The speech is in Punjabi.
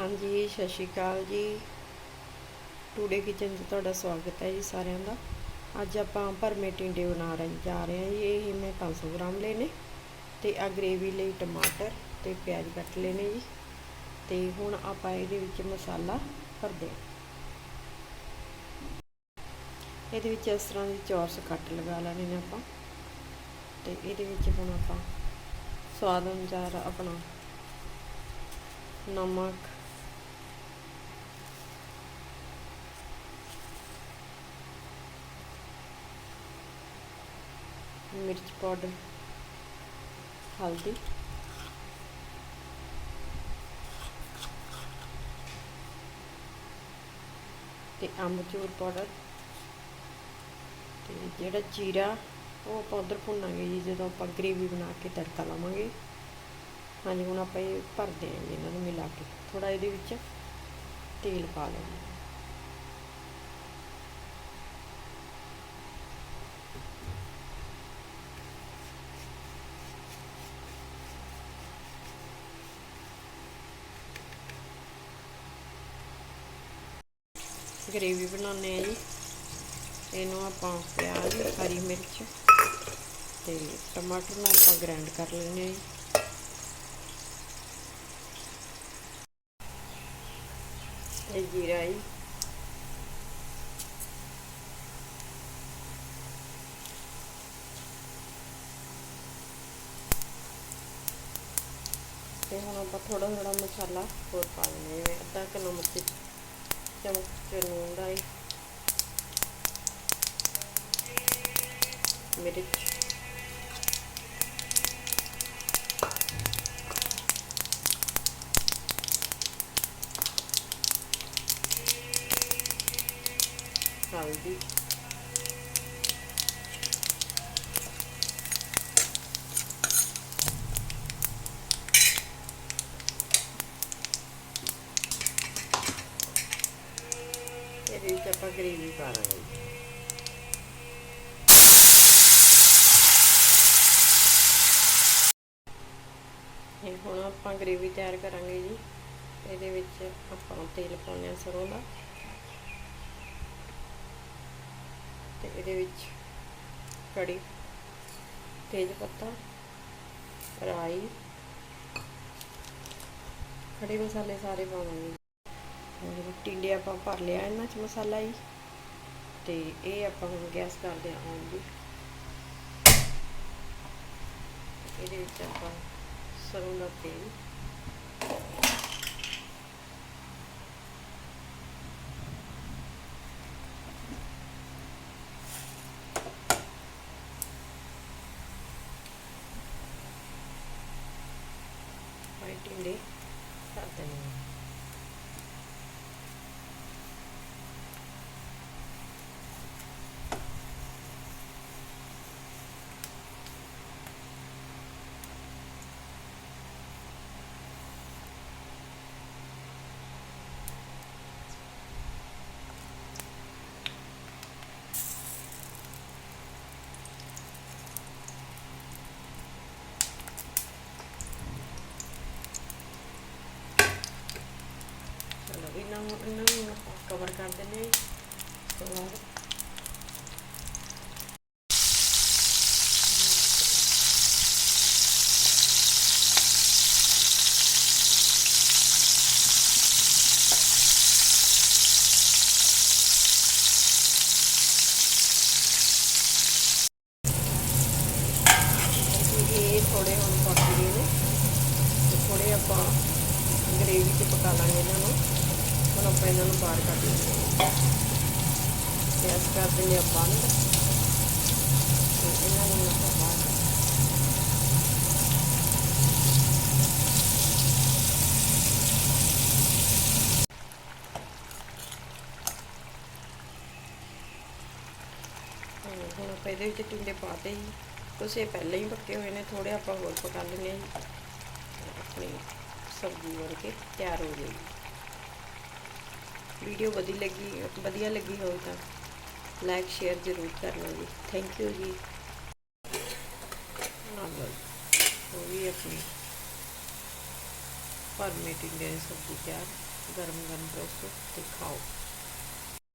ਹਾਂਜੀ, ਸਤਿ ਸ਼੍ਰੀ ਅਕਾਲ ਜੀ। ਟੂਡੇ ਕਿਚਨ 'ਚ ਤੁਹਾਡਾ ਸਵਾਗਤ ਹੈ ਜੀ ਸਾਰਿਆਂ ਦਾ। ਅੱਜ ਆਪਾਂ ਭਰਮੇ ਟਿੰਡੇ ਬਣਾ ਰਹੇ ਜਾ ਰਹੇ ਹਾਂ ਜੀ। ਇਹ ਮੈਂ 500 ਗ੍ਰਾਮ ਲਏ ਨੇ ਤੇ ਆ ਗ੍ਰੇਵੀ ਲਈ ਟਮਾਟਰ ਤੇ ਪਿਆਜ਼ ਕੱਟ ਲਏ ਜੀ। ਤੇ ਹੁਣ ਆਪਾਂ ਇਹਦੇ ਵਿੱਚ ਮਸਾਲਾ ਭਰਦੇ ਹਾਂ। ਇਹਦੇ ਵਿੱਚ ਇਸ ਤਰ੍ਹਾਂ ਦੀ ਚੌਰਸ ਕੱਟ ਲਗਾ ਲੈਣੇ ਨੇ ਆਪਾਂ। ਤੇ ਇਹਦੇ ਵਿੱਚ ਹੁਣ ਆਪਾਂ ਸਵਾਦ ਅਨੁਸਾਰ ਆਪਣਾ ਨਮਕ ਮਿਰਚ ਪਾਊਡਰ ਹਲਦੀ। ਤੇ ਅੰਬਚੂਰ ਪਾਊਡਰ ਤੇ ਜਿਹੜਾ ਜੀਰਾ, ਉਹ ਪਾਊਡਰ ਭੁੰਨਾਂਗੇ ਜੀ, ਜਦੋਂ ਆਪਾਂ ਗ੍ਰੇਵੀ ਬਣਾ ਕੇ ਤੜਕਾ ਲਾਵਾਂਗੇ। ਹਾਂਜੀ, ਹੁਣ ਆਪਾਂ ਇਹ ਭਰਦੇ ਆਂ ਜੀ ਇਹਨਾਂ ਨੂੰ ਮਿਲਾ ਕੇ। ਥੋੜਾ ਇਹਦੇ ਵਿੱਚ ਤੇਲ ਪਾ ਲਵਾਂਗੇ ਗ੍ਰੇਵੀ ਬਣਾਉਂਦੇ ਆ ਜੀ। ਇਹਨੂੰ ਆਪਾਂ ਪਿਆਜ਼, ਹਰੀ ਮਿਰਚ ਤੇ ਟਮਾਟਰ ਨੂੰ ਆਪਾਂ ਗ੍ਰਾਈਂਡ ਕਰ ਲੈਂਦੇ ਆ ਜੀ। ਇਹ ਜੀਰਾ ਜੀ। ਤੇ ਹੁਣ ਆਪਾਂ ਥੋੜਾ ਥੋੜਾ ਮਸਾਲਾ ਹੋਰ ਪਾ ਦਿੰਦੇ ਜਿਵੇਂ ਅੱਧਾ ਕਿਲੋ ਮਿਰਚ ਚਮਚ ਨੂਨ ਦਾ ਜੀ ਮਿਰਚ ਹਲਦੀ ਇਹਦੇ ਵਿੱਚ ਆਪਾਂ ਗ੍ਰੇਵੀ ਪਾ ਦਾਂਗੇ ਇਹ ਹੁਣ ਆਪਾਂ ਗ੍ਰੇਵੀ ਤਿਆਰ ਕਰਾਂਗੇ ਜੀ। ਇਹਦੇ ਵਿੱਚ ਆਪਾਂ ਤੇਲ ਪਾਉਂਦੇ ਆ ਸਰੋਂ ਦਾ। ਤੇ ਇਹਦੇ ਵਿੱਚ ਕੜੀ, ਤੇਜ ਪੱਤਾ, ਰਾਈ, ਖੜੇ ਮਸਾਲੇ ਸਾਰੇ ਪਾਵਾਂਗੇ। ਹੁਣ ਟਿੰਡੇ ਆਪਾਂ ਭਰ ਲਿਆ ਇਹਨਾਂ ਚ ਮਸਾਲਾ ਹੀ ਤੇ ਇਹ ਆਪਾਂ ਹੁਣ ਗੈਸ ਕਰਦੇ ਹਾਂ on ਜੀ ਇਹਦੇ ਵਿੱਚ ਆਪਾਂ ਸਰੋਂ ਦਾ ਤੇਲ ਪਾਈ ਟਿੰਡੇ ਕਰ ਦੇਣੇ ਆ ਚਲੋ ਇਹਨਾਂ ਨੂੰ ਇਹਨਾਂ ਨੂੰ ਆਪਾਂ ਕਵਰ ਕਰ ਦਿੰਦੇ ਹਾਂ ਜੀ। ਤੋਂ ਬਾਅਦ ਥੋੜੇ ਹੁਣ ਪੱਕ ਗਏ ਨੇ ਥੋੜੇ ਆਪਾਂ ਗ੍ਰੇਵੀ 'ਚ ਪਕਾ ਲਾਂਗੇ ਇਹਨਾਂ ਨੂੰ ਹੁਣ ਆਪਾਂ ਇਹਨਾਂ ਨੂੰ ਬਾਹਰ ਕੱਢ ਲਾਂਗੇ ਗੈਸ ਕਰ ਦਿੰਦੇ ਆ ਬੰਦ। ਤੇ ਇਹਨਾਂ ਨੂੰ ਆਪਾਂ ਬਾਹਰ ਕੱਢ ਹੁਣ ਆਪਾਂ ਇਹਦੇ ਵਿੱਚ ਟਿੰਡੇ ਪਾਤੇ ਜੀ ਕੁਛ ਇਹ ਪਹਿਲਾਂ ਹੀ ਪੱਕੇ ਹੋਏ ਨੇ ਥੋੜੇ ਆਪਾਂ ਹੋਰ ਪਕਾ ਲੈਣੇ ਜੀ ਆਪਣੀ ਸਬਜ਼ੀ ਬਣ ਕੇ ਤਿਆਰ ਹੋ ਜਾਏਗੀ। ਵੀਡੀਓ ਵਧੀਆ ਲੱਗੀ ਵਧੀਆ ਲੱਗੀ ਹੋਵੇ ਤਾਂ ਲਾਈਕ ਸ਼ੇਅਰ ਜ਼ਰੂਰ ਕਰਨਾ ਜੀ ਥੈਂਕ ਯੂ ਜੀ। ਆ ਲਓ ਜੀ, ਉਹ ਵੀ ਆਪਣੀ ਭਰਮੇ ਟਿੰਡੇ ਦੀ ਸਬਜ਼ੀ ਤਿਆਰ ਗਰਮ ਗਰਮ ਪਰੋਸੋ ਤੇ ਖਾਓ।